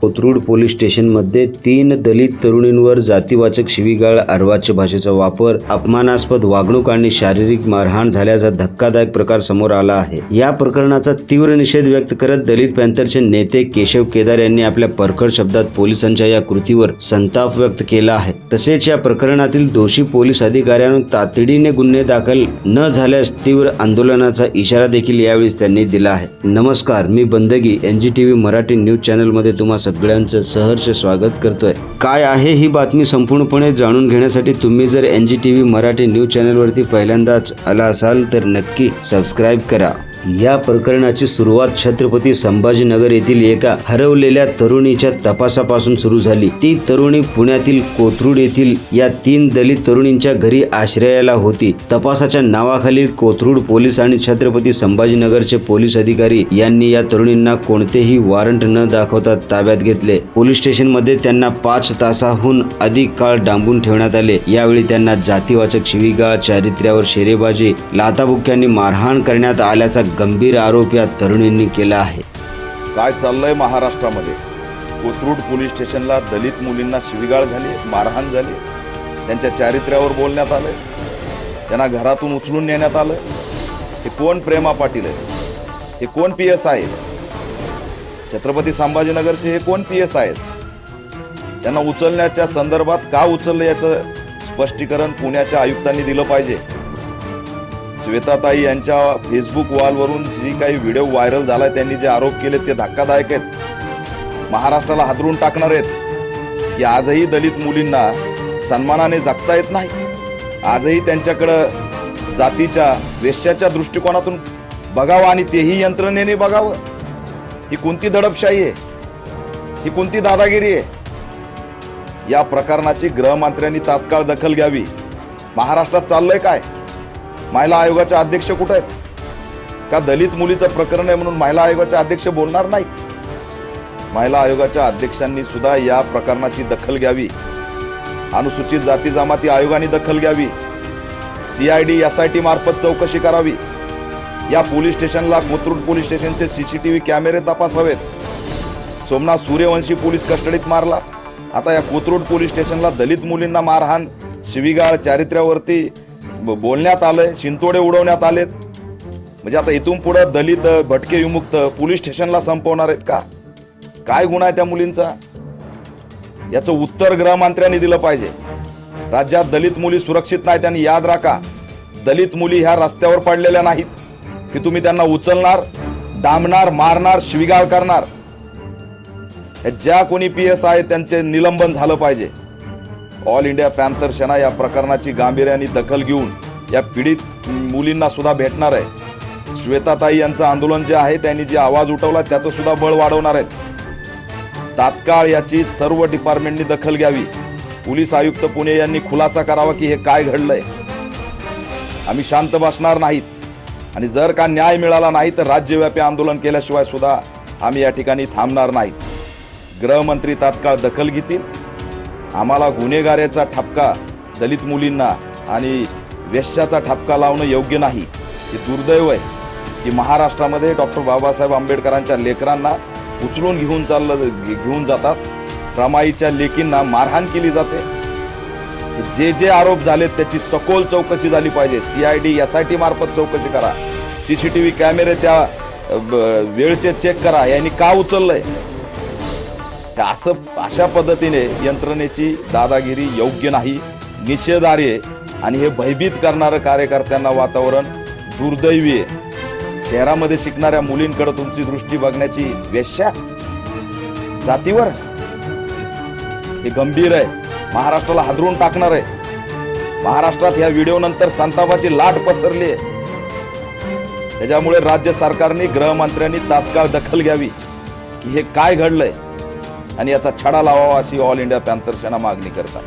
Kothrud police स्टेशनमध्ये तीन दलित तरुणींवर जातीवाचक शिवीगाळ अर्वाच्य भाषेचा वापर अपमानास्पद वागणूक आणि शारीरिक मारहाण झाल्याचा धक्कादायक प्रकार समोर आला आहे. या प्रकरणाचा तीव्र निषेध व्यक्त करत दलित पॅंथरचे नेते केशव केदार यांनी आपल्या परखड शब्दात पोलिसांच्या या कृतीवर संताप व्यक्त केला आहे. तसेच या प्रकरणातील दोषी पोलीस अधिकाऱ्यांवर तातडीने गुन्हे दाखल न झाल्यास तीव्र आंदोलनाचा इशारा देखील यावेळी त्यांनी दिला आहे. नमस्कार मी बंदगी N G T V Marathi news चॅनलमध्ये तुम्हाला सगळ्यांचं सहर्ष स्वागत करतोय. काय आहे ही बातमी संपूर्णपणे जाणून घेण्यासाठी तुम्ही जर N G T V Marathi news चॅनलवरती पहिल्यांदाच आला असाल तर नक्की सबस्क्राईब करा. या प्रकरणाची सुरुवात छत्रपती संभाजीनगर येथील एका हरवलेल्या तरुणीच्या तपासापासून सुरू झाली. ती तरुणी पुण्यातील कोथरूड येथील या तीन दलित तरुणींच्या घरी आश्रयाला होती. तपासाच्या नावाखाली कोथरूड पोलीस आणि छत्रपती संभाजीनगरचे पोलीस अधिकारी यांनी या तरुणींना कोणतेही वॉरंट न दाखवता ताब्यात घेतले. पोलीस स्टेशनमध्ये त्यांना पाच तासाहून अधिक काळ डांबून ठेवण्यात आले. यावेळी त्यांना जातीवाचक शिवीगाळ चारित्र्यावर शेरेबाजी लाताबुक्यांनी मारहाण करण्यात आल्याचा गंभीर आरोप या तरुणींनी केला आहे. काय चाललंय महाराष्ट्रामध्ये? कोथरूड पोलीस स्टेशनला दलित मुलींना शिवीगाळ झाली मारहाण झाली. त्यांच्या चारित्र्यावर बोलण्यात आलं त्यांना घरातून उचलून नेण्यात आलं हे कोण प्रेमा पाटील आहे हे कोण पी एस आहेत? छत्रपती संभाजीनगरचे हे कोण पी एस आहेत? त्यांना उचलण्याच्या संदर्भात का उचललं याचं स्पष्टीकरण पुण्याच्या आयुक्तांनी दिलं पाहिजे? श्वेताताई यांच्या फेसबुक वॉलवरून जी काही व्हिडिओ व्हायरल झालाय त्यांनी जे आरोप केले ते धक्कादायक आहेत. महाराष्ट्राला हादरून टाकणार आहेत. की आजही दलित मुलींना सन्मानाने जगता येत नाही. आजही त्यांच्याकडं जातीच्या वेश्याच्या दृष्टिकोनातून बघावं आणि तेही यंत्रणेने बघावं. ही कोणती दडपशाही आहे? ही कोणती दादागिरी आहे? या प्रकरणाची गृहमंत्र्यांनी तात्काळ दखल घ्यावी. महाराष्ट्रात चाललंय काय? महिला आयोगाचे अध्यक्ष कुठे आहेत? का दलित मुलीचं प्रकरण आहे म्हणून महिला आयोगाचे अध्यक्ष बोलणार नाहीत महिला आयोगाच्या अध्यक्षांनी सुद्धा या प्रकरणाची दखल घ्यावी. अनुसूचित जाती जमाती आयोगाने दखल घ्यावी. सीआयडी एस आय टी मार्फत चौकशी करावी. या पोलीस स्टेशनला कोथरूड पोलीस स्टेशनचे सीसीटीव्ही कॅमेरे तपासावेत. सोमनाथ सूर्यवंशी पोलीस कस्टडीत मारला. आता या कोथरूड पोलीस स्टेशनला दलित मुलींना मारहाण शिवीगाळ चारित्र्यावरती बोलण्यात आलंय शिंतोडे उडवण्यात आलेत. म्हणजे आता इथून पुढे दलित भटके विमुक्त पोलीस स्टेशनला संपवणार आहेत का? काय गुन्हा आहे त्या मुलींचा? याचं उत्तर गृहमंत्र्यांनी दिलं पाहिजे. राज्यात दलित मुली सुरक्षित नाहीत आणि याद राखा दलित मुली ह्या रस्त्यावर पडलेल्या नाहीत. की तुम्ही त्यांना उचलणार डांबणार मारणार शिविगाळ करणार. ज्या कोणी पी एस आहे त्यांचे निलंबन झालं पाहिजे. ऑल इंडिया पॅन्थर सेना या प्रकरणाची गांभीर्याने दखल घेऊन या पीडित मुलींना सुद्धा भेटणार आहे. श्वेताताई यांचं आंदोलन जे आहे त्यांनी जे आवाज उठवला त्याचं सुद्धा बळ वाढवणार आहेत. तात्काळ याची सर्व डिपार्टमेंटनी दखल घ्यावी. पोलीस आयुक्त पुणे यांनी खुलासा करावा की हे काय घडलंय. आम्ही शांत बसणार नाहीत. आणि जर का न्याय मिळाला नाही तर राज्यव्यापी आंदोलन केल्याशिवाय सुद्धा आम्ही या ठिकाणी थांबणार नाहीत. गृहमंत्री तात्काळ दखल घेतील. आम्हाला गुन्हेगाऱ्याचा ठपका दलित मुलींना आणि वेश्याचा ठपका लावणं योग्य नाही. हे दुर्दैव आहे की महाराष्ट्रामध्ये डॉक्टर बाबासाहेब आंबेडकरांच्या लेकरांना उचलून घेऊन चाललं घेऊन जातात. रमाईच्या लेकींना मारहाण केली जाते. जे जे आरोप झालेत त्याची सखोल चौकशी झाली पाहिजे. C I D S I T मार्फत चौकशी करा. सी सी टी व्ही कॅमेरे त्या वेळचे चेक करा. यांनी का उचललंय? हे असं अशा पद्धतीने यंत्रणेची दादागिरी योग्य नाही निषेधार्य आहे. आणि हे भयभीत करणारं कार्यकर्त्यांना वातावरण दुर्दैवी आहे. शहरामध्ये शिकणाऱ्या मुलींकडे तुमची दृष्टी बघण्याची वेश्या जातीवर हे गंभीर आहे. महाराष्ट्राला हादरून टाकणार आहे. महाराष्ट्रात ह्या व्हिडिओ नंतर संतापाची लाट पसरली आहे. त्याच्यामुळे राज्य सरकारने गृहमंत्र्यांनी तात्काळ दखल घ्यावी. की हे काय घडलंय? आणि याचा छडा लावावा अशी ऑल इंडिया पॅन्थर सेना मागणी करतात.